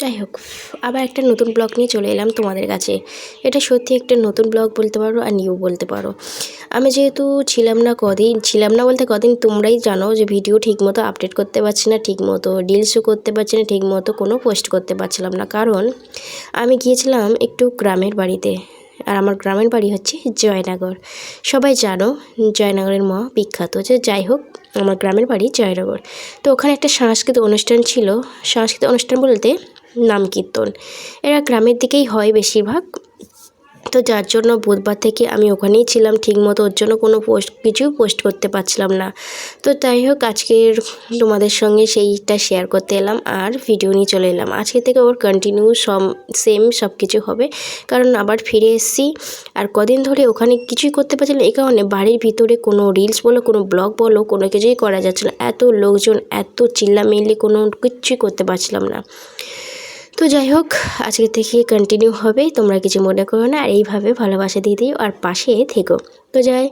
যাই হোক, আবার একটা নতুন ব্লগ নিয়ে চলে এলাম তোমাদের কাছে। এটা সত্যি একটা নতুন ব্লগ বলতে পারো আর নিউ বলতে পারো। আমি যেহেতু ছিলাম না কদিন, ছিলাম না বলতে কদিন, তোমরাই জানো যে ভিডিও ঠিকমতো আপডেট করতে পারছি না, ঠিকমতো রিলসও করতে পারছি না, ঠিকমতো কোনো পোস্ট করতে পারছিলাম না। কারণ আমি গিয়েছিলাম একটু গ্রামের বাড়িতে, আর আমার গ্রামের বাড়ি হচ্ছে জয়নগর। সবাই জানো জয়নগরের মা বিখ্যাত, যে যাই হোক, আমার গ্রামের বাড়ি জয়নগর। তো ওখানে একটা সাংস্কৃতিক অনুষ্ঠান ছিল। সাংস্কৃতিক অনুষ্ঠান বলতে নাম কীর্তন। এরা গ্রামের দিকেই হয় বেশিরভাগ। তো যার জন্য বুধবার থেকে আমি ওখানেই ছিলাম, ঠিকমতো ওর জন্য কোনো পোস্ট, কিছু পোস্ট করতে পারছিলাম না। তো তাই হোক, আজকের তোমাদের সঙ্গে সেইটা শেয়ার করতে এলাম আর ভিডিও নিয়ে চলে এলাম। আজকে থেকে ওর কন্টিনিউ সম সেম সব কিছু হবে। কারণ আবার ফিরে এসেছি। আর কদিন ধরে ওখানে কিছুই করতে পারছিলাম এই কারণে বাড়ির ভিতরে কোনো রিলস বলো, কোনো ব্লগ বলো, কোনো কিছুই করা যাচ্ছে না। এত লোকজন, এত চিল্লা চিল্লামিল্লি, কোনো কিচ্ছুই করতে পারছিলাম না। তো যাই হোক, আজকে থেকে কন্টিনিউ হবে। তোমরা কিছু মনে করো না, আর এইভাবে ভালোবাসা দিয়ে দিও আর পাশে থেকো। তো যাই,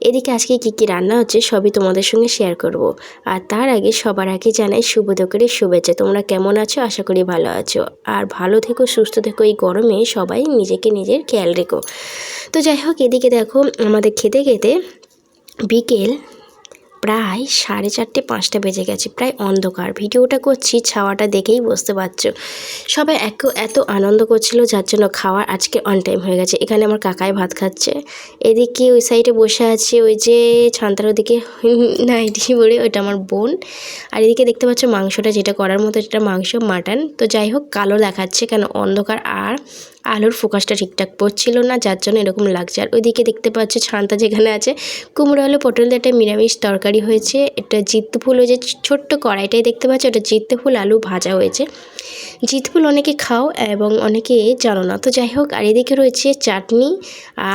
এদিকে আজকে কী কী রান্না হচ্ছে সবই তোমাদের সঙ্গে শেয়ার করব। আর তার আগে সবার আগে জানাই শুভ দোকানের শুভেচ্ছা। তোমরা কেমন আছো? আশা করি ভালো আছো। আর ভালো থেকো, সুস্থ থেকো, এই গরমে সবাই নিজেকে নিজের খেয়াল রেখো। তো যাই হোক, এদিকে দেখো আমাদের খেতে খেতে বিকেল প্রায় সাড়ে চারটে, পাঁচটা বেজে গেছে, প্রায় অন্ধকার। ভিডিওটা করছি, ছাওয়াটা দেখেই বুঝতে পারছ। সবাই এক এত আনন্দ করছিল, যার জন্য খাওয়ার আজকে অন টাইম হয়ে গেছে। এখানে আমার কাকাই ভাত খাচ্ছে। এদিকে ওই সাইডে বসে আছে ওই যে ছান্তার ওদিকে নাইটি বলে ওইটা আমার বোন। আর এদিকে দেখতে পাচ্ছ মাংসটা, যেটা করার মতো, যেটা মাংস, মাটন। তো যাই হোক, কালো দেখাচ্ছে কেন? অন্ধকার আর আলোর ফোকাসটা ঠিকঠাক পড়ছিল না, যার জন্য এরকম লাগছে। আর ওইদিকে দেখতে পাচ্ছি ছান্তা যেখানে আছে, কুমড়ো, আলু, পটল দিয়ে একটা নিরামিষ তরকারি হয়েছে। এটা জিত্ত ফুল ওই যে ছোট্ট কড়াইটাই দেখতে পাচ্ছি ওটা জিত্ত ফুল আলু ভাজা হয়েছে। জিত ফুল অনেকে খাও এবং অনেকে জানো না। তো যাই হোক, আর এদিকে রয়েছে চাটনি,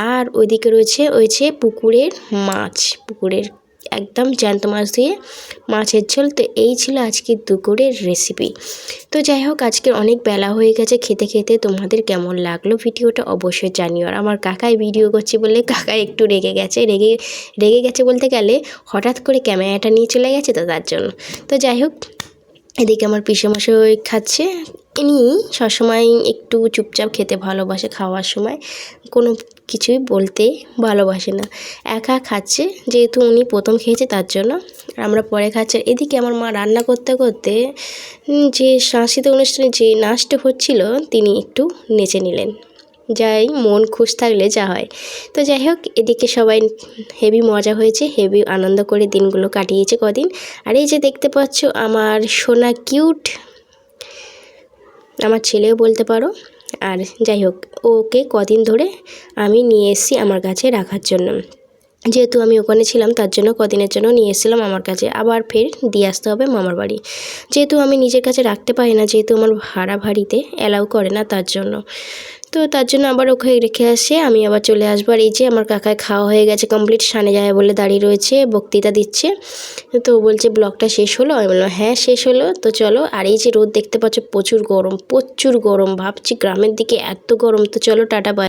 আর ওইদিকে রয়েছে যে পুকুরের মাছ। পুকুরের একদম জ্যান্ত মাছ দিয়ে মাছের ঝোল। তো এই ছিল আজকের দুপুরের রেসিপি তো যাই হোক আজকে অনেক বেলা হয়ে গেছে খেতে খেতে। তোমাদের কেমন লাগল ভিডিওটা অবশ্যই জানিও। আর আমার কাকাই ভিডিও করছে বলে কাকা একটু রেগে গেছে। রেগে রেগে গেছে বলতে গেলে হঠাৎ করে ক্যামেরাটা নিয়ে চলে গেছে তো তার জন্য। তো যাই হোক এদিকে আমার পিসেমশাই খাচ্ছে। ইনি সবসময় একটু চুপচাপ খেতে ভালোবাসে খাওয়ার সময়। কোনো কিছুই বলতে ভালোবাসে না। একা খাচ্ছে, যেহেতু উনি প্রথম খেয়েছে তার জন্য। আমরা পরে খাচ্ছি। এদিকে আমার মা রান্না করতে করতে যে সাংস্কৃতিক অনুষ্ঠানে যে নাচটা হচ্ছিল, তিনি একটু নেচে নিলেন। যাই, মন খুশ থাকলে যা হয়। তো যাই হোক, এদিকে সবাই হেভি মজা হয়েছে, হেভি আনন্দ করে দিনগুলো কাটিয়েছে কদিন। আর এই যে দেখতে পাচ্ছ, আমার সোনা কিউট, আমার ছেলেও বলতে পারো। আর যাই হোক, ওকে কদিন ধরে আমি নিয়ে এসেছি আমার কাছে রাখার জন্য। যেহেতু আমি ওখানে ছিলাম, তার জন্য কদিনের জন্য নিয়ে এসেছিলাম আমার কাছে। আবার ফের দিয়ে আসতে হবে মামার বাড়ি। যেহেতু আমি নিজের কাছে রাখতে পারি না, যেহেতু আমার ভাড়া ভাড়িতে অ্যালাউ করে না তার জন্য। তো তার জন্য আবার ওখানে রেখে আসে, আমি আবার চলে আসব। আর এই যে আমার কাকায় খাওয়া হয়ে গেছে কমপ্লিট সানে যায় বলে দাঁড়িয়ে রয়েছে, বক্তৃতা দিচ্ছে। তো বলছে, ব্লগটা শেষ হলো? আমি বললাম হ্যাঁ শেষ হলো। তো চলো, আর এই যে রোদ দেখতে পাচ্ছ, প্রচুর গরম প্রচুর গরম। ভাবছি গ্রামের দিকে এত গরম। তো চলো, টাটা বাই